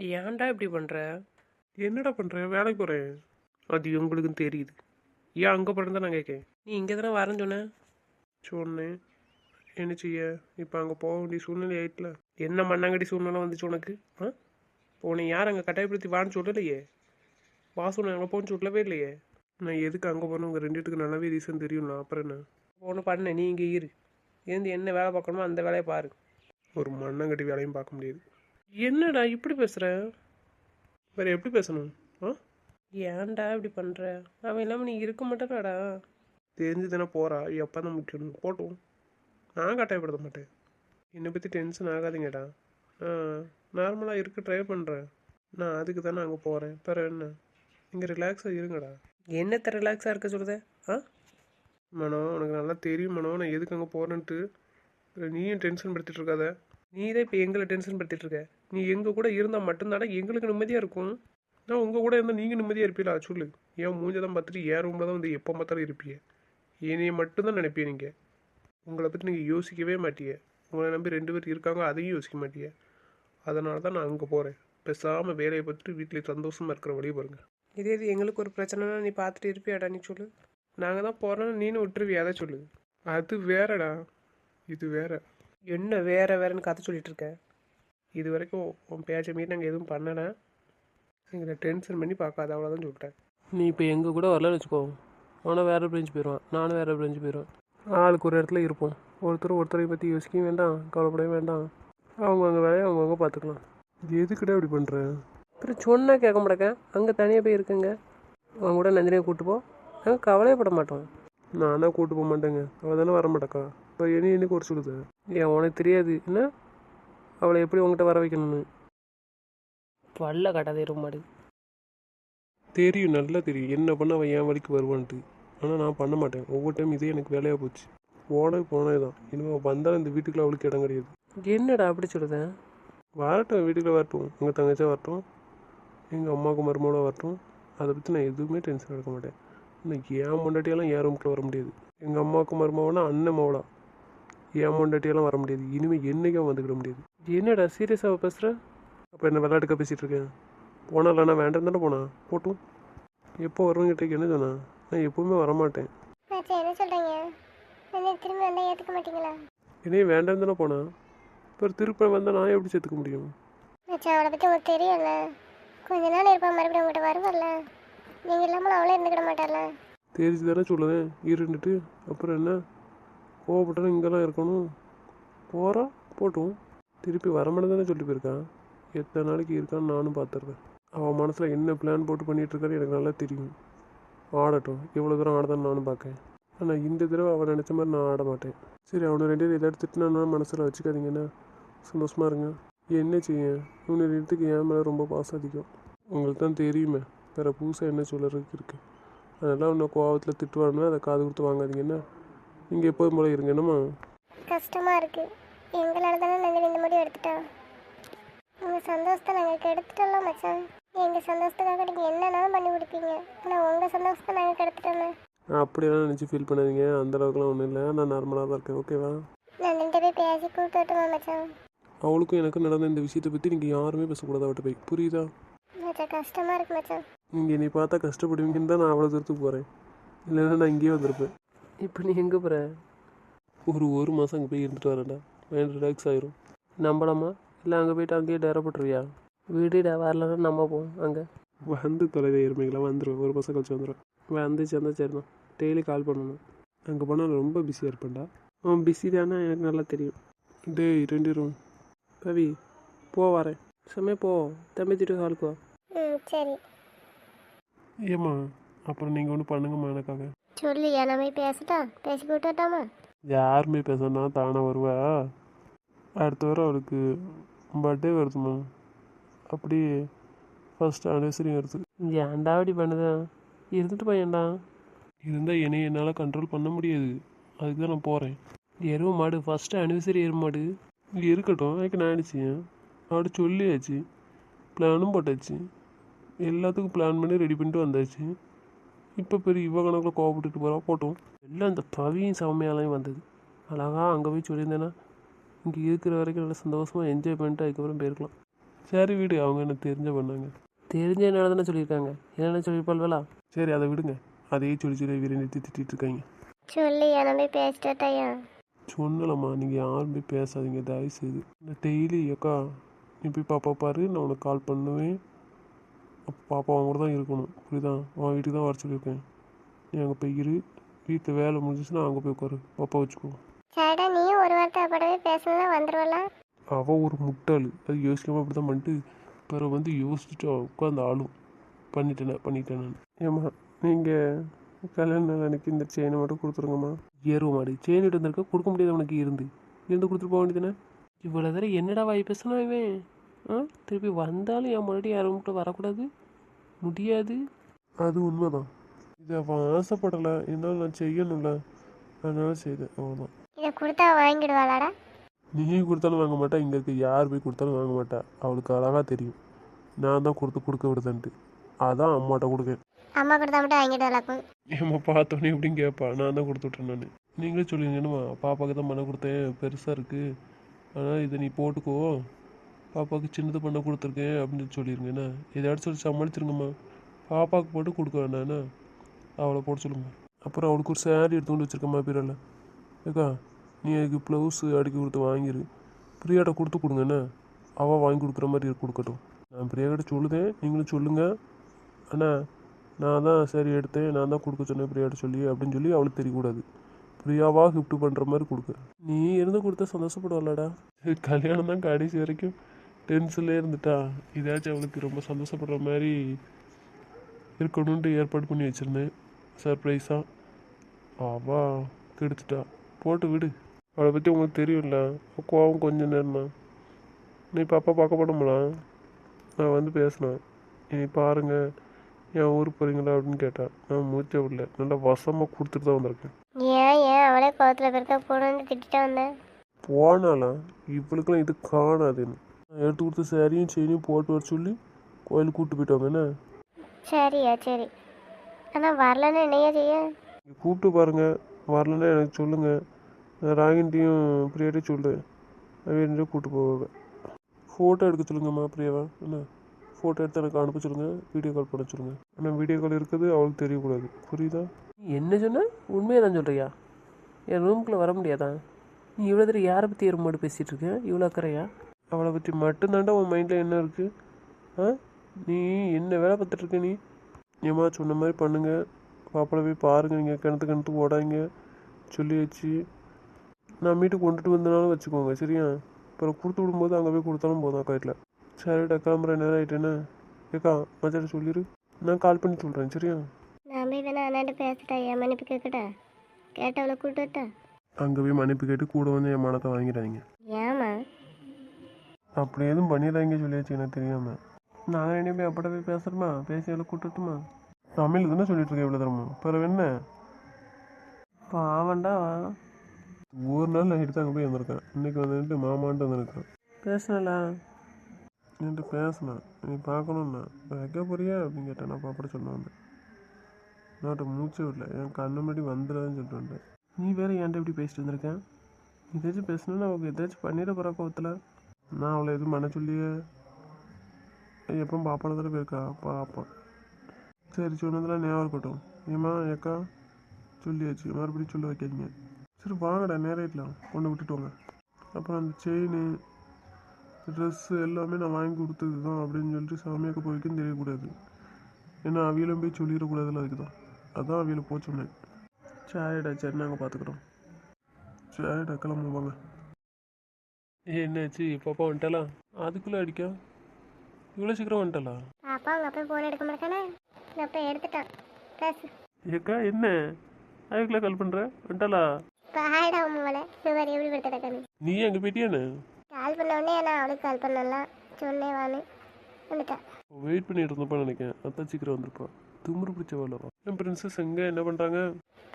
ஏன்டா இப்படி பண்ணுற என்னடா பண்ணுறேன் வேலைக்கு போகிறேன் அது உங்களுக்கும் தெரியுது. ஏன் அங்கே போகிறேன் நான் கேட்கேன். நீ இங்கே தானே வரேன்னு சொன்னேன் சொன்னேன். என்ன செய்ய? இப்போ அங்கே போக வேண்டிய சூழ்நிலை ஆயிட்டுல. என்ன மண்ணாங்கடி சூழ்நிலை வந்துச்சு உனக்கு? ஆ? உன்னை யார் அங்கே கட்டாயப்படுத்தி வான்னு சொல்லலையே? வாசு அங்கே போன்னு சொல்லவே இல்லையே? நான் எதுக்கு அங்கே போகணும்? உங்கள் ரெண்டு பேத்துக்கு நல்லாவே ரீசன் தெரியும்ல அப்புறம் என்ன? ஒன்று பண்ண. நீ இங்கே இரு. இருந்து என்ன வேலை பார்க்கணுமோ அந்த வேலையை பாரு. ஒரு மண்ணாங்கட்டி வேலையும் பார்க்க முடியாது. என்னடா இப்படி பேசுகிற வேறு எப்படி பேசணும்? ஆ? ஏன்டா இப்படி பண்ணுற அவன் இல்லாமல் நீ இருக்க மாட்டேனாடா. தெரிஞ்சு தானே போகிறா எப்போ தான் முக்கியம். போட்டும் நான் கட்டாயப்படுத்த மாட்டேன். என்னை பற்றி டென்ஷன் ஆகாதீங்கடா. ஆ நார்மலாக இருக்க ட்ரை பண்ணுறேன் நான் அதுக்கு தானே அங்கே போகிறேன் பிற என்ன? நீங்கள் ரிலாக்ஸாக இருங்கடா. என்னத்த ரிலாக்ஸாக இருக்க சொல்லுத? ஆ? மனோ உனக்கு நல்லா தெரியும் மனோ. நான் எதுக்கு அங்கே போகிறேன்ட்டு நீயும் டென்ஷன் படுத்திட்டு இருக்காத. நீ தான் இப்போ எங்களை டென்ஷன் படுத்திட்டு இருக்க. நீ எங்கள் கூட இருந்தால் மட்டும்தானே எங்களுக்கு நிம்மதியாக இருக்கும்? நான் உங்கள் கூட இருந்தால் நீங்கள் நிம்மதியாக இருப்பீங்களா சொல்லு. ஏன் மூஞ்சை தான் பார்த்துட்டு ஏன் ரூமில் தான் வந்து எப்போ பார்த்தாலும் இருப்பீங்க என்னைய மட்டும்தான் நினைப்பீங்க நீங்கள் உங்களை பற்றி நீங்கள் யோசிக்கவே மாட்டீங்க உங்களை நம்பி ரெண்டு பேர் இருக்காங்க அதையும் யோசிக்க மாட்டீங்க அதனால தான் நான் அங்கே போகிறேன் பேசாமல் வேலையை பார்த்துட்டு வீட்டில் சந்தோஷமாக இருக்கிற வழியை பாருங்கள் இதே இது எங்களுக்கு ஒரு பிரச்சனைனா நீ பார்த்துட்டு இருப்பியாடா நீ சொல்லு. நாங்கள் தான் போகிறோன்னு நீனு விட்டுருவியா? அதை சொல்லு. அது வேறடா. இது வேற. என்ன வேற வேறன்னு கதை சொல்லிட்டு இருக்க? இது வரைக்கும் உன் பேச்சை மீறி நாங்கள் எதுவும் பண்ணலை. எங்களை டென்ஷன் பண்ணி பார்க்காத அவ்வளோதான் சொல்லிட்டேன். நீ இப்போ எங்கள் கூட வரலன்னு வச்சுக்கோ. அவனை வேறு பிரெஞ்சு போயிடுவான் நானும் வேறு பிரெஞ்சு போயிடுவேன் ஆளுக்கு ஒரு இடத்துல இருப்போம். ஒருத்தர் ஒருத்தரை பற்றி யோசிக்கவும் வேண்டாம் கவலைப்படவே வேண்டாம். அவங்கவுங்க வேலையை அவங்கவுங்க பார்த்துக்கலாம். எதுக்குடா இப்படி பண்ணுறேன் அப்புறம் சொன்னால் கேட்க மாட்டேங்க. அங்கே தனியாக போய் இருக்குங்க. அவன் கூட நந்தினியை கூட்டு போ. நாங்கள் கவலையப்பட மாட்டோம். நானா கூட்டு போக மாட்டேங்க. அவள் தானே வர மாட்டேக்கா இப்போ என்ன என்ன ஒரு சொல்லுது? ஏன் உனக்கு தெரியாது. என்ன? அவளை எப்படி உங்ககிட்ட வர வைக்கணும்னு? பல்ல கட்டாதே மாடு தெரியும் நல்லா தெரியும். என்ன பண்ண அவன் என் வழிக்கு வருவான்ட்டு. ஆனால் நான் பண்ண மாட்டேன். ஒவ்வொரு டைம் இதே எனக்கு வேலையாக போச்சு. போனது போனே தான் இனிமேல் வந்தாலும் இந்த வீட்டுக்குள்ள அவளுக்கு இடம் கிடையாது. என்னடா அப்படி சொல்லுதேன் வரட்டும் வீட்டுக்குள்ள வரட்டும். எங்கள் தங்கச்சியாக வரட்டும். எங்கள் அம்மாவுக்கு மருமகளும் வரட்டும். அதை பற்றி நான் எதுவுமே டென்ஷன் எடுக்க மாட்டேன். இன்னைக்கு என் பொண்டாட்டியெல்லாம் என் ரூம்குள்ள வர முடியாது. எங்கள் அம்மாவுக்கு மருமகனா அண்ணன் மவளா. என் பொண்டாட்டியெல்லாம் வர முடியாது. இனிமேல் என்றைக்கும் வந்துக்கிட முடியாது. என்னடா சீரியஸாக பேசுகிற அப்போ என்ன விளையாட்டுக்க பேசிகிட்டு இருக்கேன் போனால நான் வேண்டாம் தானே போனேன் போட்டும். எப்போ வருவங்கிட்ட என்ன சொன்னேன் நான் எப்பவுமே வரமாட்டேன். என்ன சொல்கிறீங்க திரும்பி வந்தால் ஏற்றுக்க மாட்டீங்களா? என்னையும் வேண்டாம் தானே போனேன் இப்போ திருப்பி வந்தால் நான் எப்படி சேர்த்துக்க முடியும்? அவளை பற்றி உங்களுக்கு தெரியும்ல? கொஞ்ச நாள் இருப்பா மறுபடியும் உங்கள்கிட்ட வருவல்ல நீங்கள் இல்லாமல் அவளே இருந்துக்கிட மாட்டார்ல தெரிஞ்சு தானே சொல்லுவேன். இருந்துட்டு அப்புறம் என்ன? கோவப்பட்டாலும் இங்கெல்லாம் இருக்கணும். போகிறா போட்டும். திருப்பி வரமாட்டேன் தானே சொல்லி போயிருக்கான். எத்தனை நாளைக்கு இருக்கான்னு நானும் பார்த்துருக்கேன் அவன் மனசில் என்ன பிளான் போட்டு பண்ணிட்டு இருக்கான்னு எனக்கு நல்லா தெரியும். ஆடட்டும். இவ்வளோ தூரம் ஆடதான்னு நானும் பார்க்கேன். ஆனால் இந்த தடவை அவன் நினச்ச மாதிரி நான் ஆட மாட்டேன். சரி அவனை ரெண்டு பேரும் எதாவது திட்டினா மனசில் வச்சுக்காதீங்கண்ணா சந்தோஷமாக இருங்க. என்ன செய்ய? இவனை ரெண்டுத்துக்கு என் மேலே ரொம்ப பாசம் அதிகம். உங்களுக்கு தான் தெரியுமே. வேறு புதுசாக என்ன சொல்கிறதுக்கு இருக்குது அதனால் இன்னும் கோவத்தில் திட்டுவாருன்னா அதை காது கொடுத்து வாங்காதீங்கன்னா நீங்கள் எப்போதும் போல இருங்க. என்னம்மா? கஷ்டமாக இருக்குது எங்களால் தானே நாங்கள் இந்த முடிவு எடுத்துட்டோம் உங்கள் சந்தோஷத்தை நாங்கள் கெடுத்துட்டோம்ல மச்சான். எங்கள் சந்தோஷத்துக்காக நீங்கள் என்னன்னாலும் பண்ணி கொடுப்பீங்க. ஆனால் உங்கள் சந்தோஷத்தை நாங்கள் கெடுத்துட்டோமே நான் அப்படியெல்லாம் நினச்சி ஃபீல் பண்ணாதீங்க. அந்த அளவுக்குலாம் ஒன்றும் இல்லை. நான் நார்மலாக தான் இருக்கேன். ஓகேவா நான் நின்று போய் பேசி கூப்பிட்டு வரட்டுமா மச்சான்? அவளுக்கும் எனக்கும் நடந்த இந்த விஷயத்தை பற்றி நீங்கள் யாருமே பேசக்கூடாது அவட்ட போய். புரியுதா? மச்சான் கஷ்டமாக இருக்கு மச்சான். நீங்கள் என்னை பார்த்தா கஷ்டப்படுவீங்கன்னு தான் நான் அவ்வளோ தூரத்துக்கு போகிறேன் இல்லைன்னா நான் இங்கேயே வந்திருப்பேன். இப்போ நீ எங்கே போகிற ஒரு ஒரு மாதம் அங்கே போய் இருந்துட்டு வரேன்டா. மைண்ட் ரிலாக்ஸ் ஆயிரும். நம்பலாமா? இல்லை அங்கே போயிட்டு அங்கேயே டேர போட்டுருவியா? வீடுடா வரலன்னா நம்ம போவோம் அங்கே. வந்து தொலைத எருமைகளை வந்துடுவேன் ஒரு மாதம் கழிச்சு வந்துடுவேன் வந்துச்சு வந்தால் சரி தான். டெய்லி கால் பண்ணணும். அங்கே போனால் ரொம்ப பிஸியாக இருப்பேன்டா. அவன் பிஸி தானே? எனக்கு நல்லா தெரியும். டேய் ரெண்டு ரூம் கவி போ வரேன். சமய போ. தம்பி திட்டு காலுக்கு வா. சரி. ஏம்மா அப்புறம் நீங்கள் ஒன்று பண்ணுங்கம்மா எனக்காக. சொல்லு எல்லாமே பேசட்டா பேசி கூப்பிட்டு யாருமே பேசனா தானே வருவா? அடுத்த வாரம் அவளுக்கு பர்த்டே வருதுமா அப்படி ஃபர்ஸ்ட் அனிவர்சரி வருது. ஏன்டா அப்படி பண்ணுதா? இருந்துட்டு பையன்டா இருந்தால் என்னை என்னால் கண்ட்ரோல் பண்ண முடியாது. அதுக்கு தான் நான் போகிறேன் எருவு மாடு ஃபஸ்ட்டு அனிவர்சரி எருவு மாடு. இங்கே இருக்கட்டும் எனக்கு நான் நினச்சேன் அவட்ட சொல்லியாச்சு. பிளானும் போட்டாச்சு. எல்லாத்துக்கும் பிளான் பண்ணி ரெடி பண்ணிட்டு வந்தாச்சு. இப்போ பெரிய இவ கணக்கில் கோவப்பட்டுட்டு போகிறா போட்டோம். எல்லாம் இந்த பவியும் சௌமியாலையும் வந்தது. அழகா அங்கே போய் சொல்லியிருந்தேன்னா இங்கே இருக்கிற வரைக்கும் நல்லா சந்தோஷமாக என்ஜாய் பண்ணிட்டு அதுக்கப்புறம் போயிருக்கலாம். சரி விடு அவங்க என்ன தெரிஞ்ச பண்ணாங்க. தெரிஞ்ச என்னால் தானே சொல்லியிருக்காங்க. என்னென்ன சொல்லியிருப்பாள்வலா சரி அதை விடுங்க. அதையே சொல்லி சொல்லி வீர நிறுத்தி திட்டிட்டு இருக்காங்க. சொல்லி என்ன பேசிட்டாயா சொன்னலம்மா நீங்கள் யாரும் போய் பேசாதீங்க தயவு செய்து டெய்லி அக்கா நீ போய் பாப்பா பாரு நான் உனக்கு கால் பண்ணுவேன். பாப்பா அவங்க கூட தான் இருக்கணும். புரியுதா? உன் வீட்டுக்கு தான் வர சொல்லியிருக்கேன். நீ அங்கே போய் இரு. வீட்டில் வேலை முடிஞ்சிச்சுன்னா அங்கே போய் உட்காரு. பாப்பா வச்சுக்கோ. சரிடா நீயும் ஒரு வார்த்தை அப்படவே பேசலாம் வந்துருவலாம் அவள் ஒரு முட்டாள். அது யோசிக்காமல் அப்படி தான் பண்ணிட்டு பிறகு வந்து யோசிச்சுட்டு உட்காந்து ஆளும் பண்ணிட்டேனே பண்ணிட்டேன். நான் ஏம்மா நீங்கள் கல்யாண அன்னைக்கு இந்த செயினை மட்டும் கொடுத்துருங்கம்மா. ஏறுவ மாடு. செயின் இட்டு வந்திருக்க கொடுக்க முடியாது உனக்கு இருந்து. இருந்து கொடுத்துட்டு போக வேண்டியதானே இவ்வளோ தடவை என்னடா வாய் பேசினா இவன்? ஆ? திருப்பி வந்தாலும் என் முன்னாடி யாரும் மட்டும் வரக்கூடாது. முடியாது. அது உண்மைதான். இது அவன் ஆசைப்படலை. என்னால் நான் செய்யணும்ல. அதனால செய்தேன். அவ்வளோதான் இதை கொடுத்தா வாங்கிடுவாளாடா? நீ கொடுத்தாலும் வாங்க மாட்டா. இங்கே இருக்க யார் போய் கொடுத்தாலும் வாங்க மாட்டா. அவளுக்கு அழகாக தெரியும். நான் தான் கொடுத்து கொடுக்க விடுதேன்ட்டு. அதான் அம்மாட்ட கொடுக்கேன். அம்மா கொடுத்தா மட்டும் வாங்கிடுவாளாக்கும் ஏம்மா பார்த்தோன்னே எப்படின்னு கேட்பா நான் தான் கொடுத்து விட்டேன் நான். நீங்களே சொல்லுங்கம்மா பாப்பாவுக்கு தான் பண்ண கொடுத்தேன். பெருசாக இருக்குது ஆனால் இதை நீ போட்டுக்கோ. பாப்பாவுக்கு சின்னது பண்ண கொடுத்துருக்கேன் அப்படின்னு சொல்லிடுங்க என்ன? எதாச்சும் சொல்லி சமாளிச்சிருங்கம்மா. பாப்பாவுக்கு போட்டு கொடுக்க வேண்டாண்ணா அவளை போட சொல்லுங்க. அப்புறம் அவளுக்கு ஒரு சேரீ எடுத்து கொண்டு வச்சிருக்கம்மா பீரல. ஏக்கா நீ அதுக்கு ப்ளவுஸு அடுக்கி கொடுத்து வாங்கிரு. பிரியாட்ட கொடுத்து கொடுங்கண்ணா அவள் வாங்கி கொடுக்குற மாதிரி கொடுக்கட்டும். நான் பிரியாக்கிட்ட சொல்லுதேன் நீங்களும் சொல்லுங்கள் அண்ணா நான் தான் சரி எடுத்தேன் நான் தான் கொடுக்க சொன்னேன் பிரியாட்ட சொல்லி அப்படின்னு சொல்லி அவளுக்கு தெரியக்கூடாது. பிரியாவாக கிஃப்ட் பண்ணுற மாதிரி கொடுக்க. நீ இருந்து கொடுத்தா சந்தோஷப்படுவாளடா. கல்யாணம் தான் கடைசி வரைக்கும். டென்ஷன்லேயே இருந்துட்டா. இதாச்சும் அவளுக்கு ரொம்ப சந்தோஷப்படுற மாதிரி இருக்கணுன்ட்டு ஏற்பாடு பண்ணி வச்சுருந்தேன். சர்ப்ரைஸாக அவா கெடுத்துட்டா. போட்டு விடு. அவளை பற்றி உங்களுக்கு தெரியும்ல. கோவம் கொஞ்சம் நேரம் தான் நீ பாப்பா பார்க்க போனோம்லாம் நான் வந்து பேசினேன். நீ பாருங்க என் ஊருக்கு போகிறீங்களா அப்படின்னு கேட்டேன் நான் மூச்சே விடல. நல்லா வசமாக கொடுத்துட்டு தான் வந்திருக்கேன். ஏன் ஏன்? அவளே கோவத்தில் பிறக்க போன வந்து திட்டிட்டு வந்தேன். போனாலாம் இவளுக்கெல்லாம் இது காணாதுன்னு. எடுத்து கொடுத்த சாரியும் செயினையும் போட்டு வர சொல்லி கோயிலுக்கு கூப்பிட்டு போயிட்டாங்க. என்ன? சரியா சரி. ஆனால் வரலன்னு என்னையா செய்ய? நீங்க கூப்பிட்டு பாருங்க. வரலன்னா எனக்கு சொல்லுங்கள் நான் ராகின்ட்டையும் பிரியாட்டையும் சொல்கிறேன் வேணுட்டு கூப்பிட்டு போவேன். ஃபோட்டோ எடுக்க சொல்லுங்கம்மா பிரியாவா? என்ன? ஃபோட்டோ எடுத்து எனக்கு அனுப்ப சொல்லுங்கள் வீடியோ கால் பண்ண சொல்லுங்கள் ஆனால் வீடியோ கால் இருக்குது அவளுக்கு தெரியக்கூடாது. புரியுதா? நீ என்ன சொன்ன? உண்மையை தான் சொல்கிறியா என் ரூம்குள்ளே வர முடியாதா? நீ இவ்வளோ தடவை யாரை பற்றி எருமாடு பேசிகிட்டு இருக்க? இவ்வளோ அக்கறையா? அவளை பற்றி மட்டும்தாண்டா உன் மைண்டில் என்ன இருக்குது ஆ? நீ என்ன வேலை பார்த்துட்டு இருக்க நீ? ஏம்மா சொன்ன மாதிரி பண்ணுங்க. பாப்பாவை போய் பாருங்க நீங்கள் கிணத்து கிணத்து ஓடாங்க சொல்லி வச்சு நான் வீட்டுக்கு கொண்டுட்டு வந்தனாலும் வச்சுக்கோங்க சரியா? அப்புறம் கொடுத்து விடும்போது அங்கே போய் கொடுத்தாலும் போதும் அக்கா வீட்டில் சரிடா கிளம்புற நேரம் ஆயிட்டேன்னு ஏக்கா மச்சாட்ட சொல்லிடு நான் கால் பண்ணி சொல்கிறேன் சரியா? நான் போய் வேணா அண்ணாண்ட பேசிட்டா என் மன்னிப்பு கேட்கட்டா? கேட்டவளை கூப்பிட்டு? அங்கே போய் மன்னிப்பு கேட்டு கூட வந்து என் மனத்தை வாங்கிடாதீங்க. ஏம்மா? அப்படி எதுவும் பண்ணிடாதீங்க சொல்லியாச்சு எனக்கு தெரியாமல் நான் ரெண்டு போய் அப்பட போய் பேசுகிறோமா பேசி அவளை கூட்டட்டுமா? தமிழ் தானே சொல்லிட்டு இருக்கேன் இவ்வளோ தரமும். பிறகு என்ன? பாவண்டா ஒரு நாள் நைட்டு தான் அங்கே போய் வந்திருக்கேன். இன்னைக்கு வந்துட்டு மாமான்ட்டு வந்திருக்கேன். பேசினலா என்கிட்ட பேசினேன் நீ பார்க்கணுன்னா வைக்க போறியா? அப்படின்னு கேட்டேன். நான் பாப்பட சொன்ன வந்தேன் நான் மூச்சே விடல. என் கண்ணு முன்னாடி வந்துடாதுன்னு சொல்லிட்டு வந்தேன். நீ வேற என்கிட்ட இப்படி பேசிட்டு வந்திருக்கேன் ஏதாச்சும் பேசணுன்னா அவங்க ஏதாச்சும் பண்ணிட போகிற கோவத்தில். நான் அவளை எதுவும் பண்ண சொல்லியே. எப்போ பாப்பான தடவை போயிருக்கா? பாப்பா. சரி சொன்னதெல்லாம் ஞாபகம் இருக்கட்டும். ஏம்மா ஏக்கா? சொல்லியாச்சு. மறுபடியும் சொல்ல வைக்காதீங்க. சரி வாங்கடா நேரிடலாம் கொண்டு விட்டுட்டு வாங்க. அப்புறம் அந்த செயின் ட்ரெஸ்ஸு எல்லாமே நான் வாங்கி கொடுத்தது தான் அப்படின்னு சொல்லிட்டு சாமியாக்க போய்க்கும் தெரியக்கூடாது. ஏன்னா அவியலும் போய் சொல்லிடக்கூடாதுல அதுக்கு தான். அதான் அவியில் போக சொன்னேன். சரிடா சரி நாங்கள் பார்த்துக்குறோம் சரிடா கிளம்புவாங்க என்னாச்சு? பாப்பா வந்துட்டாளா? அதுக்குள்ளே அடிக்கா? இவ்வளோ சீக்கிரம் வந்துட்டாளா? பாப்பா உங்கள் அப்பா ஃபோன் எடுக்க மாட்டானே உங்கள் அப்பா எடுத்துட்டான். பேசு. ஏக்கா என்ன? அதுக்குள்ளே கால் பண்ணுற வந்துட்டாளா? பாடா உங்களை மாதிரி எப்படி படுத்துட்டா நீ அங்கே போயிட்டியானே கால் பண்ண உடனே நான் அவளுக்கு கால் பண்ணலாம் சொன்னேன் வான்னு வந்துட்டா. வெயிட் பண்ணிட்டு இருந்தப்பா நினைக்கிறேன். அதான் சீக்கிரம் வந்திருப்பா. துமுறு பிடிச்ச வரலவா என் பிரின்சஸ் எங்கே என்ன பண்ணுறாங்க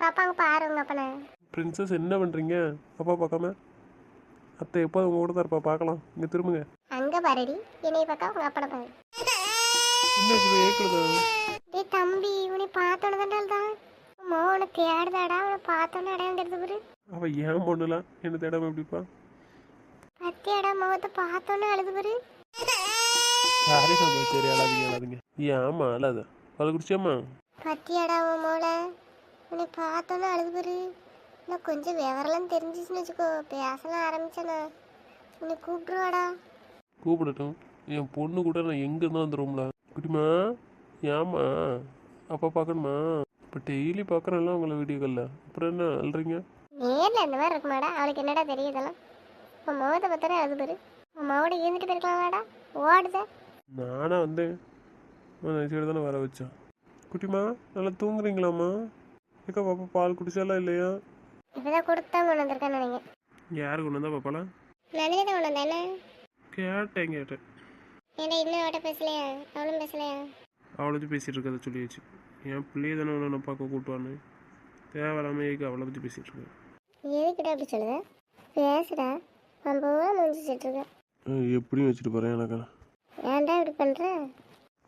பாப்பாங்க பாரு உங்கள் அப்பனை. பிரின்சஸ் என்ன பண்ணுறீங்க அப்பா பார்க்காம? அத்தை எப்போ உங்க கூட தான் இருப்பா? பார்க்கலாம். இங்கே திரும்புங்க. அங்கே பாருடி. என்னைய பார்க்க உங்கள் அப்பனை பாரு. என்ன டேய் தம்பி இவனை பார்த்தோன்னு தாண்டால் தான் மோனை தேடுதாடா. அவனை பார்த்தோன்னே தெரிஞ்சு பாரு. அவள் ஏன் பொண்ணுலாம் என்ன தேடாம எப்படிப்பா பத்தியாடா முகத்தை பார்த்தோன்னே அழுது பாரு. யாரையும் சரி அழாதீங்க அழாதீங்க. ஏம்மா அழாத. பால் குடிச்சியாம்மா பத்தியாடா உன் மோளை உன்னை பார்த்தோன்னே அழுது பாரு. நான் கொஞ்சம் விவரம்லாம் தெரிஞ்சிச்சுன்னு வச்சுக்கோ பேசலாம் ஆரம்பிச்சேனா. உன்னை கூப்பிட்டுருவாடா கூப்பிடட்டும். என் பொண்ணு கூட நான் எங்கே அந்த ரூமில் குட்டிமா ஏம்மா? அப்பா பார்க்கணுமா இப்போ டெய்லி பார்க்குறேன்ல உங்களை வீடியோ காலில் அப்புறம் என்ன அழுறீங்க? நேரில் அந்த மாதிரி இருக்குமாடா. அவளுக்கு என்னடா தெரியுதெல்லாம் உன் முகத்தை பார்த்தானே அழுது பாரு. உன் மகோட இருந்துட்டு போயிருக்கலாம்டா? ஓடுத நானா வந்தேன். நினச்சிட்டு தானே வர வச்சேன். குட்டிமா நல்லா தூங்குறீங்களாம்மா? ஏக்கா பாப்பா பால் குடிச்சாலாம் இல்லையா? இப்போதான் கொடுத்தா கொண்டு வந்திருக்கான்னு நினைங்க யார் கொண்டு வந்தா பாப்பாலாம் நந்தினி தான் கொண்டு வந்தேன் என்ன கேட்டேன் கேட்டேன். ஏன்டா இன்னும் அவட்ட பேசலையா? அவளும் பேசலையா? அவளை பற்றி பேசிகிட்டு இருக்கதை சொல்லியாச்சு. என் பிள்ளைய தானே உன்னை நான் பார்க்க கூட்டுவான்னு தேவையில்லாமல் ஏக்கு அவளை பற்றி பேசிகிட்டு இருக்கேன் எதுக்கிட்ட அப்படி சொல்லுத? பேசுடா. ரொம்பவா முடிஞ்சிட்டு இருக்க. எப்படியும் வச்சுட்டு போகிறேன் எனக்கு? ஏன்டா இப்படி பண்ற?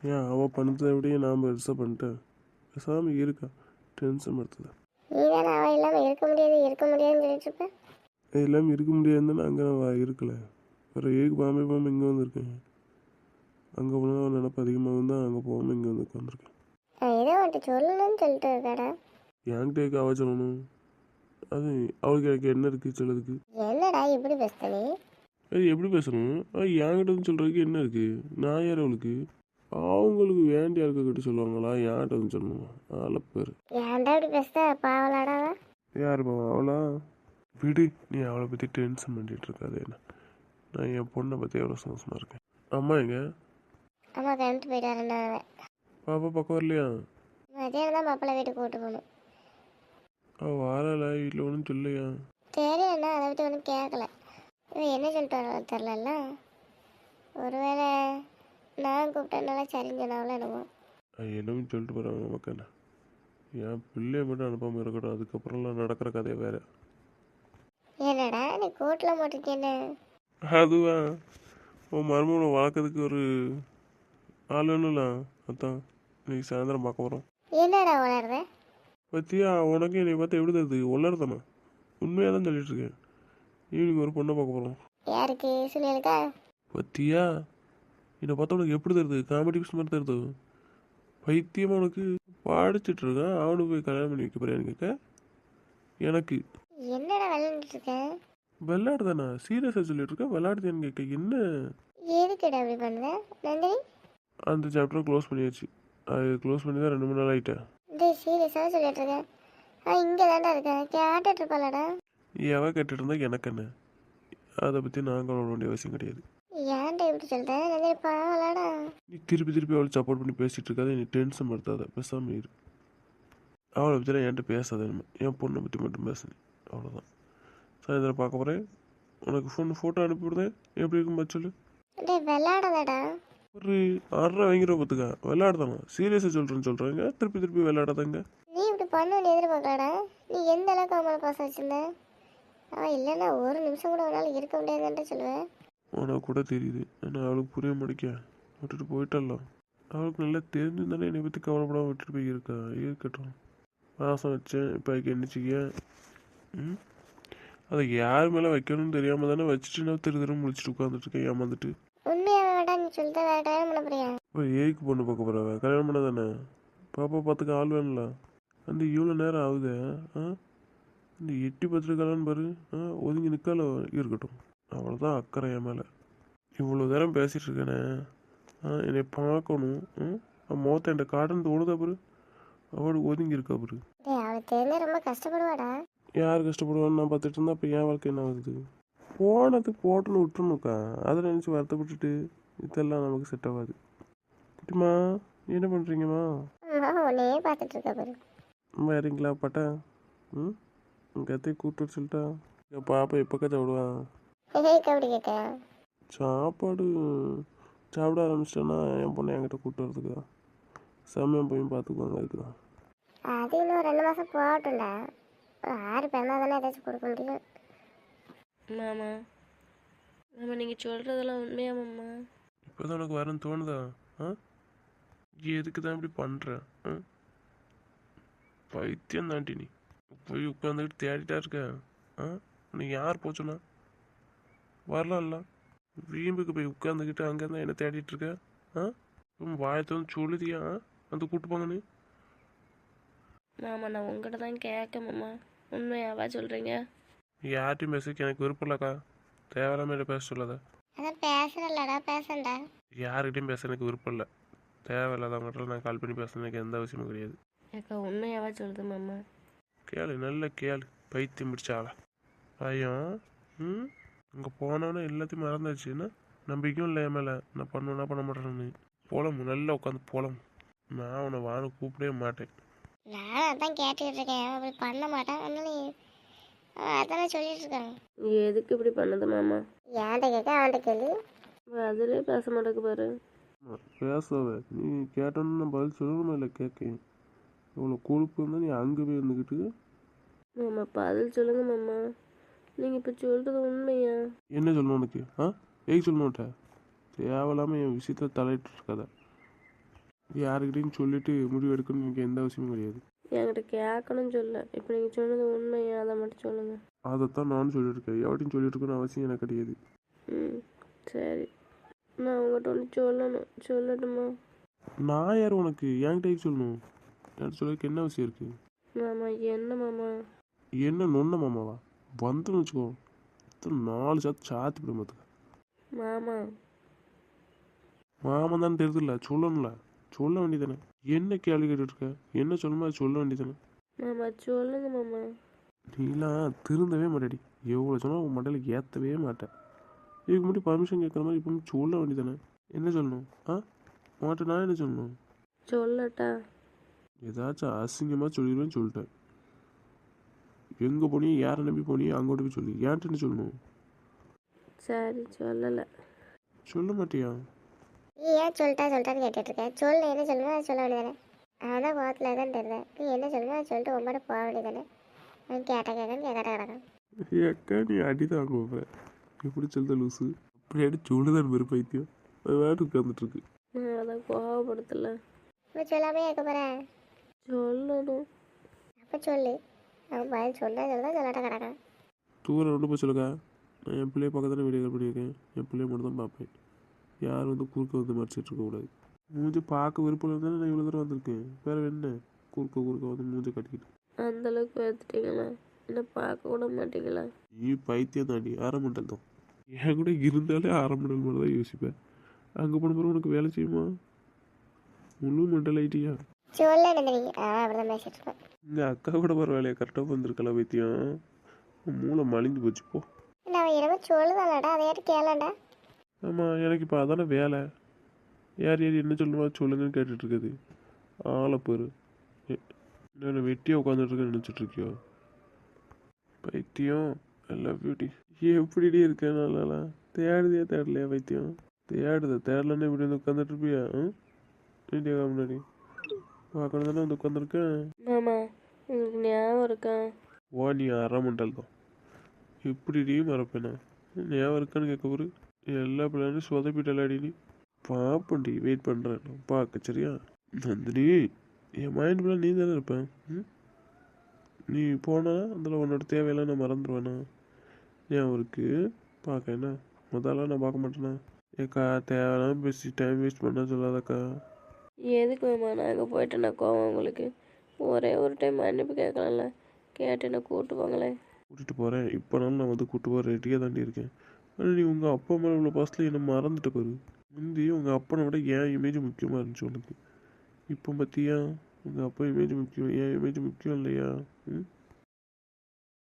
ஏன் அவள் பண்ணதை விடையே நான் பெருசாக பண்ணிட்டேன். பேசாமல் இருக்கா. டென்ஷன் படுத்துது. நீ தானே அவள் இல்லாமல் இருக்க முடியாது இருக்க முடியாதுன்னு சொல்லிட்டு இருப்ப அது இல்லாமல் இருக்க முடியாதுன்னு அங்கே நான் இருக்கல. வேறு ஏக்கு பாம்பே பாம்பே இங்கே வந்திருக்கேன். அங்கே போனால் நினப்பு அதிகமாக தான் அங்கே போகாமல் இங்கே வந்து உட்காந்துருக்கேன் ஏதோ உன்கிட்ட சொல்லணும்னு சொல்லிட்டு இருக்காடா. என்கிட்ட ஏக்கு சொல்லணும்? அது அவளுக்கு எனக்கு என்ன இருக்குது சொல்லதுக்கு? என்னடா இப்படி பேசுத நீ? எப்படி பேசணும்? என்கிட்ட வந்து சொல்கிறதுக்கு என்ன இருக்குது நான் யார் அவளுக்கு? அவங்களுக்கு வேண்டிய இருக்கிட்ட சொல்லுவாங்களா? என்கிட்ட வந்து சொல்லணும்? அதில் பேர். ஏன்டா இப்படி பேசுத பாவலாடா அவ? யார் பாவம்? அவளா? விடு நீ அவளை பற்றி டென்ஷன் பண்ணிட்டு இருக்காது என்ன. நான் என் பொண்ணை பற்றி எவ்வளோ சந்தோஷமாக இருக்கேன். அம்மா எங்க? அம்மா கிளம்பிட்டு போயிட்டு அவன் பாப்பா பக்கம் வரலையா? மதியானம் தான் மாப்பிள்ளை வீட்டுக்கு கூட்டு போகணும். அவள் வரல வீட்டில் ஒன்றும் சொல்லையா தெரியலண்ணா அதை பற்றி ஒன்றும் கேட்கல இவன் என்ன சொல்லிட்டு வர தெரிலல்ல ஒருவேளை நான் கூப்பிட்டனால சரின்னு சொன்னாவில் என்னமோ. என்னன்னு சொல்லிட்டு போகிறாங்க என்ன? என் பிள்ளைய மட்டும் அனுப்பாமல் இருக்கட்டும். அதுக்கப்புறம்லாம் நடக்கிற கதையை வேற. என்னடா நீ கூட்டில் போட்டிருக்கேன்னு அதுவா? உன் மருமகளை வளர்க்கறதுக்கு ஒரு ஆள் வேணும்ல அதான். இன்னைக்கு சாயந்தரம் பார்க்க போகிறோம் என்னடா வளருத பத்தியா உனக்கு என்னை பார்த்தா எப்படி தருது உள்ளறதானே உண்மையாக தான் சொல்லிட்டு இருக்கேன். ஈவினிங் ஒரு பொண்ணை பார்க்க போகிறோம் யாருக்கு? சுனிலுக்கா? பத்தியா? என்னை பார்த்தா உனக்கு எப்படி தருது காமெடி பீஸ் மாதிரி தருது பைத்தியமாக உனக்கு படிச்சுட்டு இருக்கான். அவனுக்கு போய் கல்யாணம் பண்ணி வைக்க போறியான்னு கேட்க எனக்கு. என்னடா விளையாண்டுட்டு இருக்க? விளையாடு தானே சீரியஸாக சொல்லிட்டு இருக்கேன் விளையாடுதேன்னு கேட்க என்ன? எதுக்குடா அப்படி பண்ணுற நந்தினி? அந்த சாப்டர் க்ளோஸ் பண்ணியாச்சு. அது க்ளோஸ் பண்ணி தான் ரெண்டு மூணு நாள் ஆகிட்டேன் டேய் சீரியஸாக சொல்லிட்டு இருக்கேன் ஆ இங்கே தான்டா இருக்கேன் கேட்டுட்டு இருப்பாளடா. எவ கேட்டுட்டு இருந்தா எனக்கு என்ன? அதை பற்றி நான் கவலை வேண்டிய அவசியம் கிடையாது. ஏன்டா இப்படி சொல்கிறேன் நந்தினி பாவலாடா நீ திருப்பி திருப்பி அவளை சப்போர்ட் பண்ணி பேசிட்டு இருக்காத. நீ டென்ஷன் படுத்தாத. பேசாம இரு. அவளை பற்றி என்கிட்ட பேசாத இனிமே. என் பொண்ணை பற்றி மட்டும் பேசுனேன் அவ்வளோதான் சாயந்தரம் பார்க்க போகிறேன் உனக்கு ஃபோன் ஃபோட்டோ அனுப்பிவிடுதேன் எப்படி இருக்கும் சொல்லு. டேய் விளையாடாதடா ஒரு ஆறரை வாங்கிற பார்த்துக்கா. விளையாடுதானா சீரியஸாக சொல்கிறேன்னு சொல்கிறாங்க திருப்பி திருப்பி விளையாடாதாங்க நீ இப்படி பண்ணணும்னு எதிர்பார்க்கலடா? நீ எந்த அளவுக்கு மேலே பாசம் வச்சிருந்த? அவன் இல்லைன்னா ஒரு நிமிஷம் கூட அவனால் இருக்க முடியாதுன்ட்டு சொல்லுவேன். உனக்கு கூட தெரியுது. ஆனால் அவளுக்கு புரிய மாட்டேக்க விட்டுட்டு போயிட்டலாம் அவளுக்கு நல்லா தெரிஞ்சு தானே என்னை பற்றி கவலைப்படாமல் விட்டுட்டு போய் இருக்கா இருக்கட்டும். மாதம் வச்சேன் இப்போ அதுக்கு என்னச்சிக்க ம்? அதை யார் மேலே வைக்கணும்னு தெரியாமல் தானே வச்சுட்டு நான் திரு திரு முடிச்சுட்டு உட்காந்துட்ருக்கேன் ஏமாந்துட்டு. இப்போ ஏக்கு பொண்ணு பார்க்க போகிறவ கல்யாணம் பண்ண தானே? பாப்பா பார்த்துக்க ஆள் வேணும்ல. அந்த இவ்வளோ நேரம் ஆகுதே ஆ? இந்த எட்டி பத்திரிக்காலன்னு பாரு ஆ? ஒதுங்கி நிற்கால இருக்கட்டும். அவ்வளோதான் அக்கறை என் மேலே. இவ்வளோ நேரம் பேசிகிட்டு இருக்கேனே ஆ என்னை பார்க்கணும். ம்? முகத்தை என்கிட்ட காட்டுன்னு தோணுதா பாரு. அவளுக்கு ஒதுங்கி இருக்கா ரொம்ப கஷ்டப்படுவாடா. யார் கஷ்டப்படுவான்னு நான் பார்த்துட்டு இருந்தா அப்போ என் வாழ்க்கை என்ன ஆகுது? போனது போட்டுன்னு விட்டுணுக்கா அதை நினச்சி வருத்தப்பட்டுட்டு இதெல்லாம் நமக்கு செட் ஆகாது. குட்டிமா என்ன பண்ணுறீங்கம்மா உன்னையே பார்த்துட்டு இருக்க பாரு வரீங்களா பாட்டா ம்? உங்கள் அத்தையை கூப்பிட்டு சொல்லிட்டா? என் பாப்பா எப்போக்கா சாப்பிடுவா எதுக்கு அப்படி கேட்க சாப்பாடு சாப்பிட ஆரம்பிச்சிட்டேன்னா என் பொண்ணை என்கிட்ட கூப்பிட்டு வரதுக்கு தான். சமயம் போய் பார்த்துக்குவாங்க அதுக்கு தான் அது இன்னும் ரெண்டு மாதம் போகட்டும்டா. ஆறு பிறந்தா தானே ஏதாச்சும் கொடுக்க முடியும். மாமா மாமா நீங்கள் சொல்கிறதெல்லாம் உண்மையா மாமா? இப்போ தான் உனக்கு வரேன்னு தோணுதா? ஆ? எதுக்கு தான் இப்படி பண்ணுற ஆ? பைத்தியம் தாண்டி நீ. போய் உட்காந்துக்கிட்டு தேடிட்டா இருக்க. ஆ? உனக்கு யார் போச்சுன்னா வரலாம்ல. வீம்புக்கு போய் உட்காந்துக்கிட்டு அங்கே தான் என்ன தேடிட்டு இருக்க. ஆ? வாயத்தை வந்து சொல்லுதியா? ஆ? வந்து கூட்டு போங்கன்னு மாமா நான் உங்ககிட்ட தான் கேட்க மாமா. உண்மையாவா சொல்கிறீங்க யார்ட்டையும் பேசுறதுக்கு எனக்கு விருப்பம் இல்லைக்கா. தேவையில்லாம பேச சொல்லாத. அதான் பேசுறல்லடா பேசண்டா. யாருக்கிட்டையும் பேச எனக்கு விருப்பம் இல்லை. தேவையில்லாதவங்கள்ட்ட நான் கால் பண்ணி பேச எனக்கு எந்த அவசியமும் கிடையாது. ஏக்கா உண்மையாவா சொல்லுது மாமா? கேளு நல்ல கேளு. பைத்தியம் பிடிச்சாளா பையன் ம்? அங்கே போனவொன்னே எல்லாத்தையும் மறந்துடுச்சுன்னா நம்பிக்கையும் இல்லை என் மேலே. நான் பண்ணுவேன்னா பண்ண மாட்டேன்னு புலம்பு நல்லா உட்காந்து புலம்பு நான் உன்னை வான கூப்பிடவே மாட்டேன். நானும் அதான் கேட்டுக்கிட்டு இருக்கேன் அவன் அப்படி பண்ண மாட்டான். அதானே சொல்லிட்டு இருக்கான் எதுக்கு இப்படி பண்ணுது மாமா? ஏன்ட்ட கேட்க அவன்கிட்ட கேள்வி அதிலே பேச மாட்டேக்கு பாரு. பேசாத. நீ கேட்டோன்னு நான் பதில் சொல்லணுமா இல்லை கேட்க இவ்வளோ கொழுப்பு இருந்தால் நீ அங்கே போய் இருந்துக்கிட்டு மாமா பதில் சொல்லுங்க மாமா. நீங்கள் இப்போ சொல்கிறது உண்மையா? என்ன சொல்லணும் உனக்கு? ஆ? ஏய் சொல்லணும்ட்ட தேவையில்லாமல் என் விஷயத்தில் தலையிட்டு இருக்காத. யாருக்கிட்டையும் சொல்லிட்டு முடிவு எடுக்கணும்னு எனக்கு எந்த அவசியமும் கிடையாது. என்கிட்ட கேட்கணும்னு சொல்ல இப்போ நீங்கள் சொன்னது உண்மையா? அதை மட்டும் சொல்லுங்கள் அதைத்தான் நானும் சொல்லியிருக்கேன். எவட்டையும் சொல்லிட்டு இருக்கணும்னு அவசியம் எனக்கு கிடையாது. ம் சரி. நான் உங்கள்கிட்ட ஒன்று சொல்லணும். சொல்லட்டுமா? நான் யார் உனக்கு? என்கிட்ட சொல்லணும். என்கிட்ட சொல்லிக்க என்ன அவசியம் இருக்குது மாமா என்ன மாமா? என்ன நொன்ன மாமாவா? வந்துன்னு வச்சுக்கோ. எத்தனை நாலு சாத்து சாத்தி விட மாத்துக்க மாமா. மாமன் தான் தெரியுதுல்ல சொல்லணும்ல. சொல்ல வேண்டியதானே என்ன கேள்வி கேட்டுட்டு இருக்க என்ன சொல்லணுமோ சொல்ல வேண்டியதானே மாமா சொல்லுங்க மாமா. நீலாம் திருந்தவே மாட்டேடி. எவ்வளோ சொன்னால் உன் மண்டையில் ஏற்றவே மாட்டேன். இதுக்கு முன்னாடி பர்மிஷன் கேட்குற மாதிரி இப்போ சொல்ல வேண்டியதானே என்ன சொல்லணும்? ஆ? உன்கிட்ட நான் என்ன சொல்லணும்? சொல்லட்டா. ஏதாச்சும் அசிங்கமாக சொல்லிடுவேன்னு சொல்லிட்டேன். எங்கே போனியோ யாரை நம்பி போனியோ அங்கோட்டு போய் சொல்லி ஏன்ட்டு என்ன சொல்லணும்? சரி சொல்லலை. சொல்ல மாட்டியா? நீ ஏன் சொல்லிட்டா சொல்லிட்டான்னு கேட்டுட்டு இருக்க சொல்லு என்ன சொல்லணும் அதை சொல்ல வேண்டியதானே அவன் தான் கோவத்தில் தான் தெரியுது. நீ என்ன சொல்லணும் அதை சொல்லிட்டு உன் போக வேண்டியதானே அவன் கேட்ட கேட்கன்னு கேட்கட்ட கிடக்கான் அக்கா நீ அடி தான் போகிற எப்படி சொல்லுத லூசு? அப்படி அடி சொல்லுதான் பெரு பைத்தியம். அது வேறு உட்காந்துட்டு இருக்கு நான் அதை கோவப்படுத்தலை. இப்போ சொல்லாமே இருக்க போகிறேன் சொல்லணும். அப்போ சொல்லு. அவன் பதில் சொன்னா சொல்லதான் சொல்லாட்ட கிடக்கான் தூரம் ரெண்டு போய் சொல்லுக்கா நான் என் பிள்ளைய பக்கத்தானே வீடியோ கால் பண்ணியிருக்கேன் என் பிள்ளைய மட்டும் தான் பார்ப்பேன். யார் வந்து குறுக்க வந்து மறைச்சிட்டு இருக்கக்கூடாது மூஞ்சி பார்க்க விருப்பம் இருந்தாலும் நான் இவ்வளோ தூரம் வந்திருக்கேன். வேறு என்ன? குறுக்க குறுக்க வந்து மூஞ்சி கட்டிக்கிட்டு. அந்த அளவுக்கு பார்த்துட்டீங்களா என்ன பார்க்க கூட மாட்டீங்களா? நீ பைத்தியம் தாண்டி ஆரம்பண்டல் தான். என் கூட இருந்தாலே ஆரம்பண்டல் மாதிரி தான் யோசிப்பேன். அங்கே போன பிறகு உனக்கு வேலை செய்யுமா? முழு மெண்டல் ஐட்டியா சொல்ல நந்தினி. அவன் அப்படிதான் பேசிட்டு இருப்பான் இந்த அக்கா கூட பரவாயில்லையா கரெக்டாக வந்திருக்கல பைத்தியம். உன் மூளை மலிந்து போச்சு போ. என்னமோ சொல்லுதானடா அதை ஆமாம் எனக்கு இப்போ அதானே வேலை. யார் யார் என்ன சொல்லுவா சொல்லுங்கன்னு கேட்டுட்டு இருக்குது. ஆளை பேர். என்ன வெட்டியாக உட்காந்துட்ருக்கேன்னு நினச்சிட்டு இருக்கியோ? பைத்தியம் எல்லாம் பியூட்டி எப்படிடி இருக்கேன் நல்லா தேடுதே தேடலையா பைத்தியம்? தேடுத தேடலன்னு இப்படி வந்து உட்காந்துட்டு இருப்பியா? ம்? இந்தியா முன்னாடி. பார்க்கணும் தானே வந்து உட்காந்துருக்கேன் மாமா உங்களுக்கு ஞாபகம் இருக்கா? ஓ நீ அரை மண்டல் தான். எப்படிடி மறப்பேனா? ஞாபகம் இருக்கான்னு கேட்க ஒரு எல்லா பிள்ளைங்களும் சொதப்பிட்டலாடி நீ? பாப்பண்டி வெயிட் பண்ணுறேன் நான் பார்க்க சரியா? நந்தினி என் மைண்ட் ஃபுல்லாக நீ தானே இருப்பேன்? நீ போனா அதில் உன்னோட தேவையெல்லாம் நான் மறந்துடுவேண்ணா ஞாபகம் இருக்கு? பார்க்க என்ன? முதல்ல நான் பார்க்க மாட்டேனா? ஏக்கா தேவையில்லாம பேசி டைம் வேஸ்ட் பண்ண சொல்லாதக்கா. எதுக்கு மாமா நாங்கள் போயிட்டு நான் கோவம் உங்களுக்கு? ஒரே ஒரு டைம் மன்னிப்பு கேட்கலாம்ல கேட்டு என்ன கூட்டு போங்களேன். கூட்டிகிட்டு போகிறேன் இப்போனாலும் நான் வந்து கூட்டு போகிற ரெடியாக தாண்டி இருக்கேன். ஆனால் நீ உங்கள் அப்பா மேலே உள்ள பாசத்தில் என்ன மறந்துட்டு பாரு. முந்தி உங்கள் அப்பனை விட என் இமேஜ் முக்கியமாக இருந்துச்சு உனக்கு. இப்போ பார்த்தியா உங்கள் அப்பா இமேஜ் முக்கியம் என் இமேஜ் முக்கியம் இல்லையா? ம்?